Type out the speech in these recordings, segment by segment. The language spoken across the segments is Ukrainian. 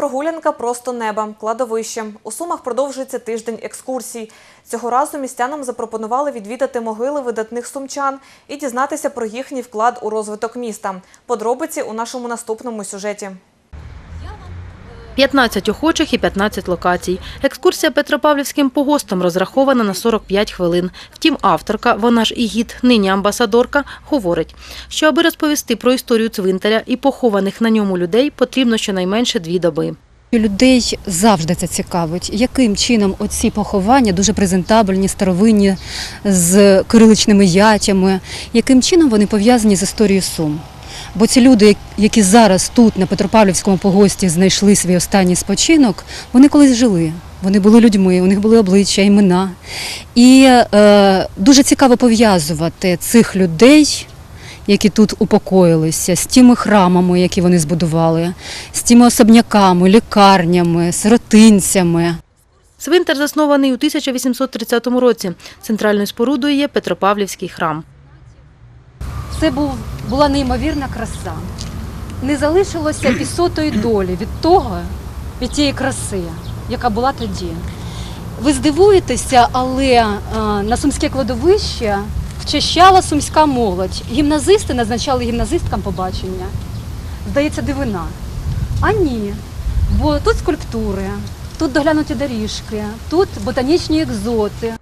Прогулянка просто неба, кладовище. У Сумах продовжується тиждень екскурсій. Цього разу містянам запропонували відвідати могили видатних сумчан і дізнатися про їхній вклад у розвиток міста. Подробиці у нашому наступному сюжеті. 15 охочих і 15 локацій. Екскурсія Петропавлівським погостом розрахована на 45 хвилин. Втім, авторка, вона ж і гід, нині амбасадорка, говорить, що аби розповісти про історію цвинтаря і похованих на ньому людей, потрібно щонайменше дві доби. Людей завжди це цікавить, яким чином оці поховання дуже презентабельні, старовинні, з кириличними ятями, яким чином вони пов'язані з історією Сум. Бо ці люди, які зараз тут, на Петропавлівському погості, знайшли свій останній спочинок, вони колись жили. Вони були людьми, у них були обличчя, імена. І е, дуже цікаво пов'язувати цих людей, які тут упокоїлися, з тими храмами, які вони збудували, з тими особняками, лікарнями, сиротинцями. Цвинтар заснований у 1830 році. Центральною спорудою є Петропавлівський храм. Це був, була неймовірна краса. Не залишилося і сотої долі від того, від тієї краси, яка була тоді. Ви здивуєтеся, але а, на сумське кладовище вчащала сумська молодь. Гімназисти назначали гімназисткам побачення. Здається, дивина. А ні. Бо тут скульптури, тут доглянуті доріжки, тут ботанічні екзоти.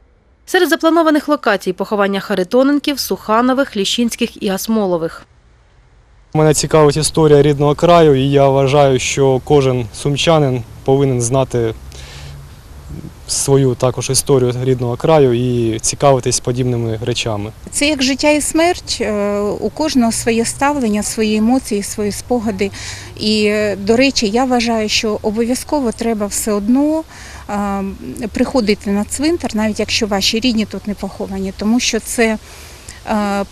Серед запланованих локацій поховання Харитоненків, Суханових, Ліщинських і Асмолових. Мене цікавить історія рідного краю, і я вважаю, що кожен сумчанин повинен знати свою також історію рідного краю і цікавитись подібними речами. Це як життя і смерть. е, У кожного своє ставлення, свої емоції, свої спогади. І, е, до речі, я вважаю, що обов'язково треба все одно приходити на цвинтар, навіть якщо ваші рідні тут не поховані, тому що це.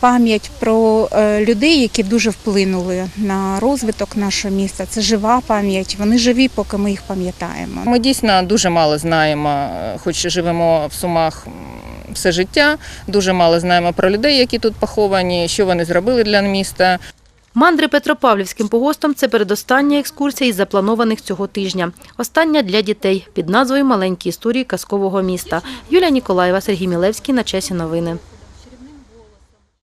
Пам'ять про е, людей, які дуже вплинули на розвиток нашого міста. Це жива пам'ять. Вони живі, поки ми їх пам'ятаємо. Ми дійсно дуже мало знаємо, е, хоч живемо в Сумах все життя, дуже мало знаємо про людей, які тут поховані, що вони зробили для міста. Мандри Петропавлівським погостом це передостання екскурсія із запланованих цього тижня. Остання для дітей під назвою Маленькі історії казкового міста. Юлія Ніколаєва, Сергій Мілевський на часі новини.